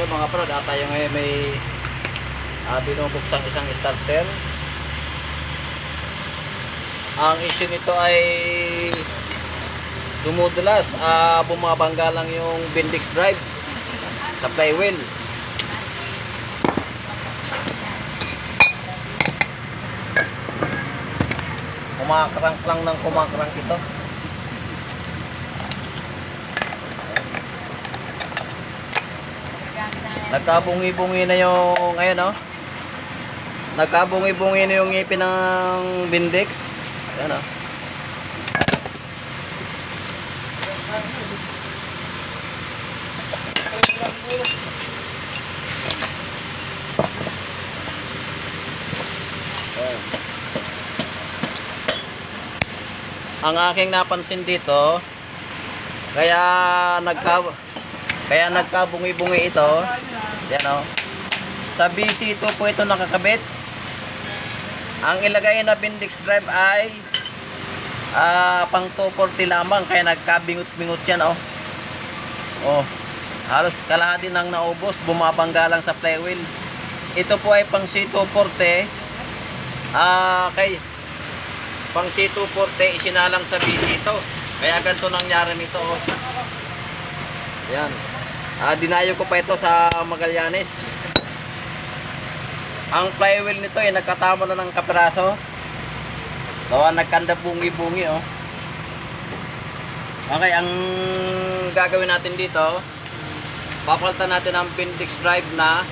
mga prod, at tayo ngayon may uh, binubuksang isang starter. Ang issue nito ay dumudulas, ah bumabangga lang yung Bendix drive sa flywheel. Kumakrank lang ng kumakrank ito. Nagkabungi-bungi na yung ngayon no. Nagkabungi-bungi na yung ngipin ng Bendix. Ayan oh. Ang aking napansin dito, kaya nagka kaya nagkabungi-bungi ito. Yan oh. Sa BC2 po ito nakakabit. Ang ilagay na Bendix drive ay ah pang 240 lamang kaya nagkabingot-bingot yan oh. Oh. Halos kalahati nang naubos, bumabangga lang sa flywheel. Ito po ay pang C240. Ah, kay pang C240 isinalang sa BC ito. Kaya ganito nangyari nito. Oh. Yan. Ah, dinayo ko pa ito sa Magallanes. Ang flywheel nito ay nagkatama na ng kapiraso. Gawa nagkanda bungi-bungi oh. Okay, ang gagawin natin dito, papalitan natin ang Bendix drive na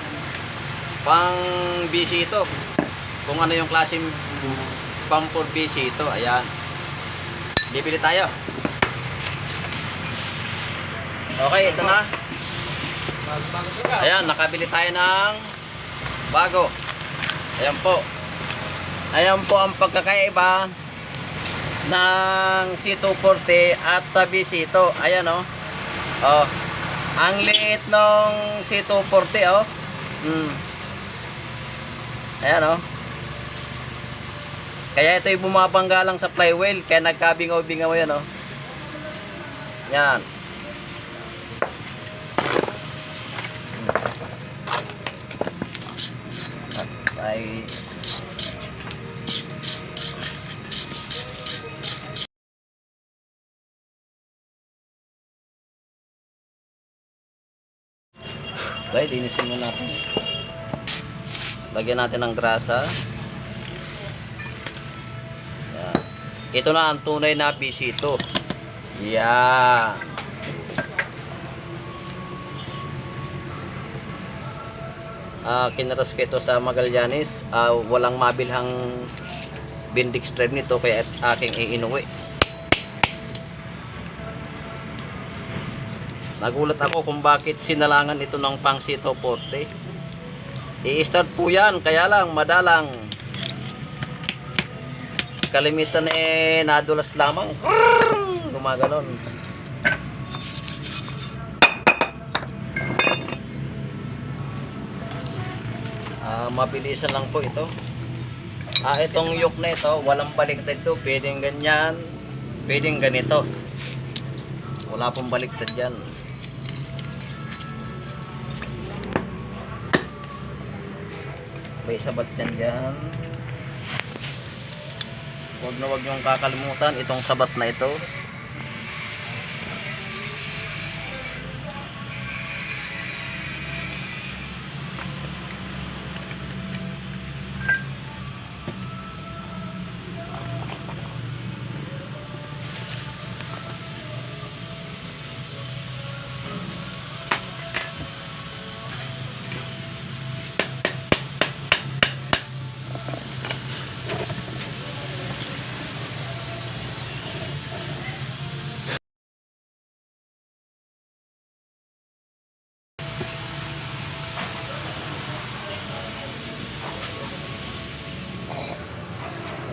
pang BC ito. Kung ano yung klaseng pang for BC ito, ayan. Bibili tayo. Okay, ito na. Ayan, nakabili tayo ng bago. Ayan po. Ayan po ang pagkakaiba ng C240 at sa BC ito. Ayan oh. Oh. Ang liit ng C240 oh. Hmm. Ayan oh. Kaya ito yung bumabangga lang sa flywheel kaya nagkabingaw-bingaw yan oh. Yan. Ay Okay, linisin mo natin. Lagyan natin ng grasa. Yan. Ito na ang tunay na PC ito. Yan. Ah, kinaras ko ito sa Magallanes. Ah, walang mabilhang Bendix drive nito kaya aking iinuwi. Nagulat ako kung bakit sinalangan ito ng pang Sito 40. I-start po yan, kaya lang madalang. Kalimitan eh nadulas lamang. Gumaganon. Ah, mabilisan lang po ito. Ah, itong yoke na ito, walang baliktad ito. Pwedeng ganyan, pwedeng ganito. Wala pong baliktad yan. May sabat yan dyan. Huwag na huwag niyong kakalimutan itong sabat na ito.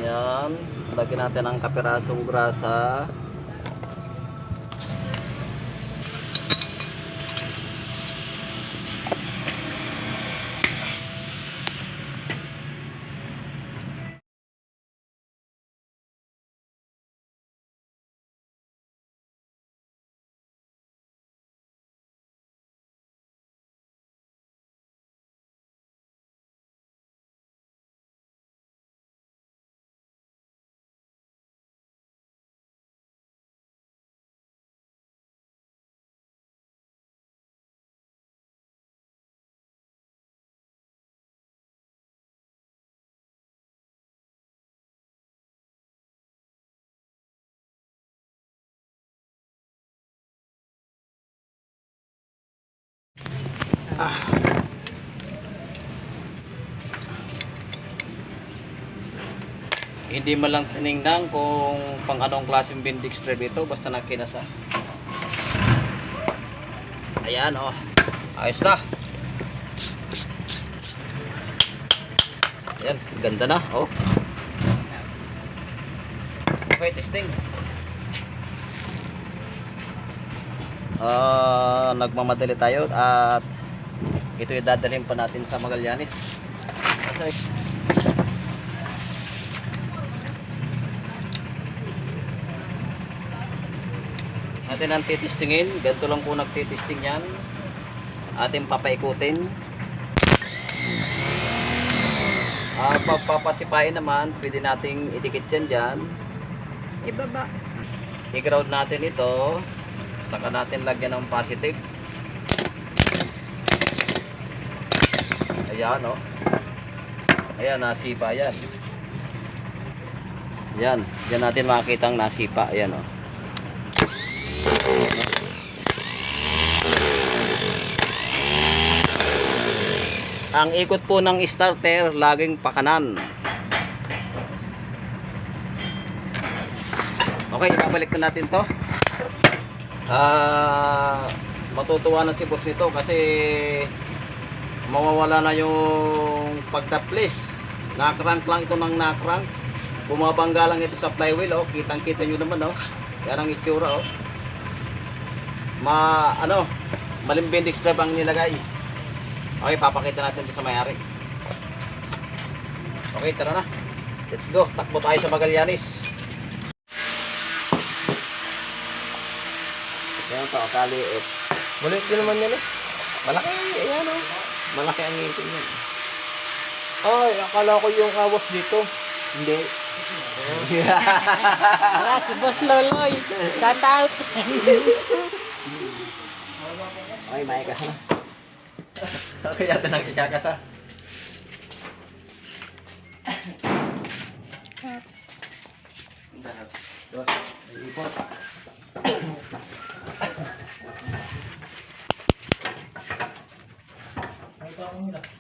Yan. Lagyan natin ang kapirasong grasa. Hindi mo lang tinignan kung pang anong klaseng bindix strip ito basta nakinasa. Ayan oh. Ayos na. Ayan, ganda na oh. Okay, testing. Ah, nagmamadali tayo at ito yung dadalhin pa natin sa Magallanes. Kasi natin ang titistingin ganito lang po nagtitisting yan. Ating papaikutin. Ah pagpapasipain naman pwede nating idikit yan dyan. Ibaba. i-ground natin ito. Saka natin lagyan ng positive ayan o ayan nasipa yan. Yan yan natin makikita ang nasipa. Ayan o ang ikot po ng starter laging pakanan. Okay, ibabalik na natin to. Ah, matutuwa na si boss nito kasi mawawala na yung pagtaplis. Nakrank lang ito ng nakrank. Bumabangga lang ito sa flywheel, oh. Kitang-kita nyo naman, oh. Yan ang itsura, oh. Ma, ano, malimbindig strap ang nilagay. Okay, papakita natin ito sa mayari. Okay, tara na. Let's go. Takbo tayo sa Magallanes. Yan to, kaliit. Maliit din naman yan eh. Malaki, ayan o. Malaki ang ngipin yan. Ay, akala ko yung awas dito. Hindi. Ah, si Boss Loloy. Shout out. Okay, maikas na. Okay, yata nang kikakasa. Dos, Loa 呢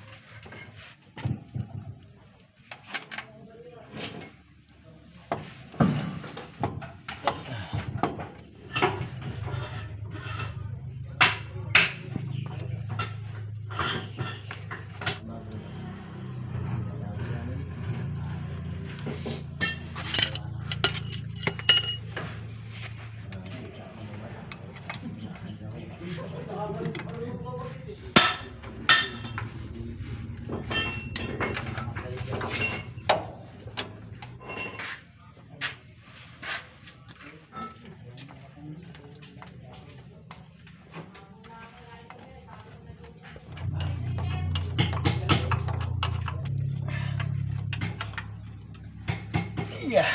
ipot.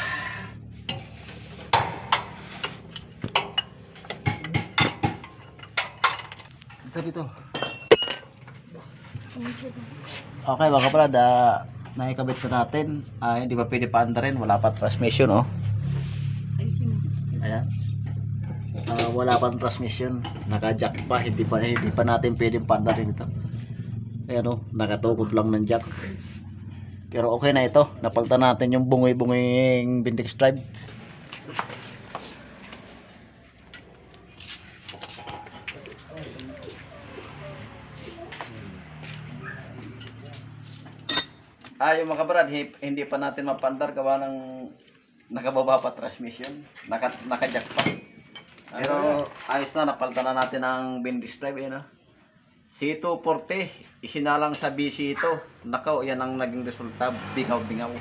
Dito, dito. Okay mga kabrad, ah, naikabit na natin. Ah, hindi pa pwede paandarin, wala pa transmission oh. Ayan. Ah, wala pa transmission, naka-jack pa, hindi pa hindi pa natin pwedeng paandarin ito. Ayan oh, nakatukod lang ng jack. Pero okay na ito, napaltan natin yung bungi-bunging Bindix drive. Ah, yung mga kabrad, hi- hindi pa natin mapandar gawa ng nakababa pa transmission. Naka, naka-jack pa. Pero ayos na, napalitan na natin ang Bendix drive. Yun, ah. C240, isinalang sa BC ito. Nakaw, yan ang naging resulta. Bingaw-bingaw.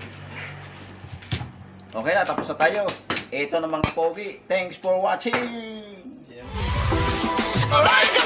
Okay na, tapos na tayo. Ito na mga pogi. Thanks for watching! Like